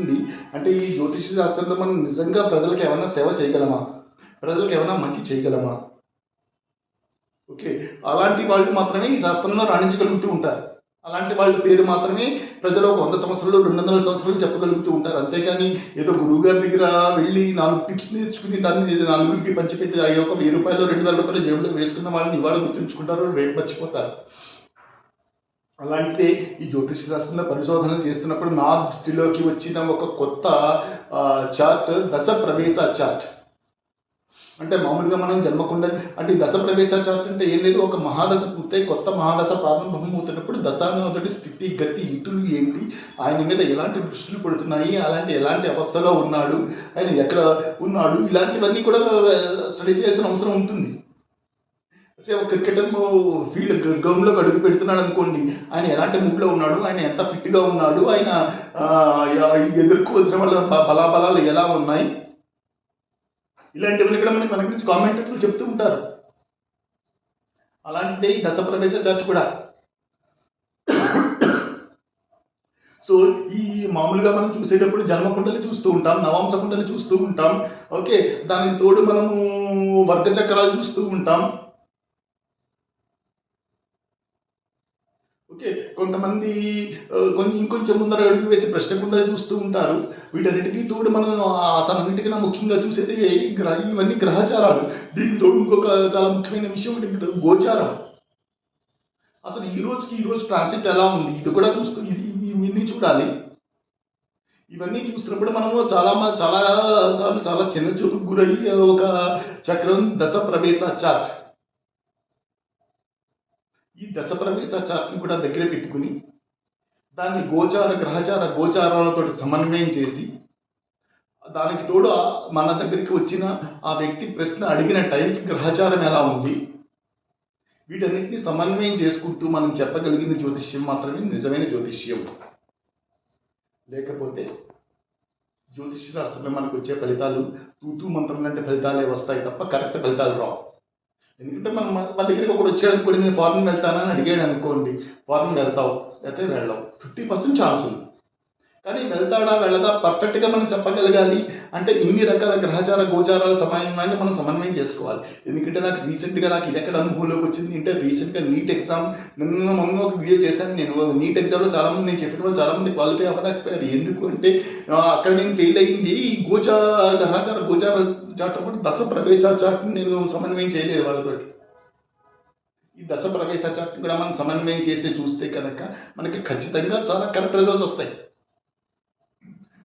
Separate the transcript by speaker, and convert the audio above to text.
Speaker 1: ఉంది. అంటే ఈ జ్యోతిష శాస్త్రంలో మనం నిజంగా ప్రజలకు ఏమైనా సేవ చేయగలమా? ప్రజలకు ఏమైనా మంచి చేయగలమా? ఓకే. అలాంటి వాళ్ళు మాత్రమే ఈ శాస్త్రంలో రాణించగలుగుతూ ఉంటారు. అలాంటి వాళ్ళ పేరు మాత్రమే ప్రజలు ఒక వంద సంవత్సరాలు రెండు వందల సంవత్సరాలు చెప్పగలుగుతూ ఉంటారు. అంతేకాని ఏదో గురువు గారి దగ్గర వెళ్ళి నాలుగు టిప్స్ నేర్చుకుని దాన్ని నలుగురికి పంచిపెట్టి అయ్యో ఒక వెయ్యి రూపాయలు రెండు వేల రూపాయలు జేబులో వేసుకున్న వాళ్ళని ఇవాళ గుర్తుంచుకుంటారు రేపు మర్చిపోతారు. అలాంటి ఈ జ్యోతిష శాస్త్రంలో పరిశోధన చేస్తున్నప్పుడు నా దృష్టిలోకి వచ్చిన ఒక కొత్త చార్ట్ దశ ప్రవేశ చార్ట్. అంటే మామూలుగా మనం జన్మకుండా అంటే దశ ప్రవేశ చార్ట్ అంటే ఏం లేదు ఒక మహాదశ పూర్తయి కొత్త మహాదశ ప్రారంభం అవుతున్నప్పుడు దశానోదటి స్థితి గతి ఇతులు ఏంటి ఆయన మీద ఎలాంటి దృష్టిలు పడుతున్నాయి అలాంటి ఎలాంటి అవస్థలో ఉన్నాడు ఆయన ఎక్కడ ఉన్నాడు ఇలాంటివన్నీ కూడా స్టడీ చేయాల్సిన అవసరం ఉంటుంది. ఒక క్రికెటర్ ఫీల్డ్ గ్రౌండ్లోకి అడుగు పెడుతున్నాడు అనుకోండి ఆయన ఎలాంటి మూడ్లో ఉన్నాడు ఆయన ఎంత ఫిట్గా ఉన్నాడు ఆయన ఆ, ఎదుర్కోవాల్సిన వాళ్ళ బలాబలాలు ఎలా ఉన్నాయి? ఇలాంటివన్నీ కూడా మనకి మన గురించి కామెంటర్లు చెప్తూ ఉంటారు. అలాంటిదే ఈ దశ ప్రవేశ కూడా. సో ఈ మామూలుగా మనం చూసేటప్పుడు జన్మకుండలు చూస్తూ ఉంటాం నవాంశ కుండలు చూస్తూ ఉంటాం ఓకే దానికి తోడు మనము వర్గ చక్రాలు చూస్తూ ఉంటాం. ఓకే కొంతమంది కొంచెం ఇంకొంచెం ముందర అడుగు వేసి ప్రశ్నకుండా చూస్తూ ఉంటారు. వీటన్నిటికీ తోడు మనం అతనన్నిటికన్నా ముఖ్యంగా చూసేది గ్రహ ఇవన్నీ గ్రహచారాలు. దీనికి తోడు ఇంకొక చాలా ముఖ్యమైన విషయం ఏంటంటే గోచారం. అసలు ఈ రోజుకి ఈ రోజు ట్రాన్సిట్ ఎలా ఉంది? ఇది కూడా చూస్తూ ఇది ఇవన్నీ చూడాలి. ఇవన్నీ చూస్తున్నప్పుడు మనము చాలా చాలా సార్లు చాలా చిన్న చూపుకు గురయ్యి ఒక చక్రం దశ ప్రవేశ చార్ ఈ దశ ప్రవేశ చార్ట్ని కూడా దగ్గర పెట్టుకుని దాన్ని గోచార గ్రహచార గోచారాలతో సమన్వయం చేసి దానికి తోడు మన దగ్గరికి వచ్చిన ఆ వ్యక్తి ప్రశ్న అడిగిన టైంకి గ్రహచారం ఎలా ఉంది? వీటన్నిటిని సమన్వయం చేసుకుంటూ మనం చెప్పగలిగిన జ్యోతిష్యం మాత్రమే నిజమైన జ్యోతిష్యం. లేకపోతే జ్యోతిష్య శాస్త్రంలో మనకు వచ్చే ఫలితాలు తూతూ మంత్రం లాంటి ఫలితాలే వస్తాయి తప్ప కరెక్ట్ ఫలితాలు రావు. ఎందుకంటే మనం మన దగ్గరికి ఒకటి వచ్చాడు అనుకోండి నేను ఫారెన్ వెళ్తానని అడిగాడు అనుకోండి ఫారెన్ వెళ్తావు అయితే వెళ్ళావు. ఫిఫ్టీ పర్సెంట్ ఛాన్స్ ఉంది. కానీ వెళ్తాడా వెళ్ళదా? పర్ఫెక్ట్గా మనం చెప్పగలగాలి. అంటే ఇన్ని రకాల గ్రహచార గోచారాల సమన్వయాన్ని మనం సమన్వయం చేసుకోవాలి. ఎందుకంటే నాకు రీసెంట్గా నాకు ఇది ఎక్కడ అనుభవంలోకి వచ్చింది అంటే రీసెంట్గా నీట్ ఎగ్జామ్ నిన్న మొన్న ఒక వీడియో చేశాను నేను. నీట్ ఎగ్జామ్లో చాలామంది నేను చెప్పిన వాళ్ళు చాలామంది క్వాలిఫై అవ్వలేకపోయారు. ఎందుకు అంటే అక్కడ నేను ఫెయిల్ అయింది ఈ గోచార గ్రహచార గోచార చాట్ దశ ప్రవేశ చాట్ని నేను సమన్వయం చేయలేదు వాళ్ళతోటి. ఈ దశ ప్రవేశ చాట్ని కూడా మనం సమన్వయం చేసి చూస్తే కనుక మనకి ఖచ్చితంగా చాలా కరెక్ట్ రిజల్ట్స్ వస్తాయి.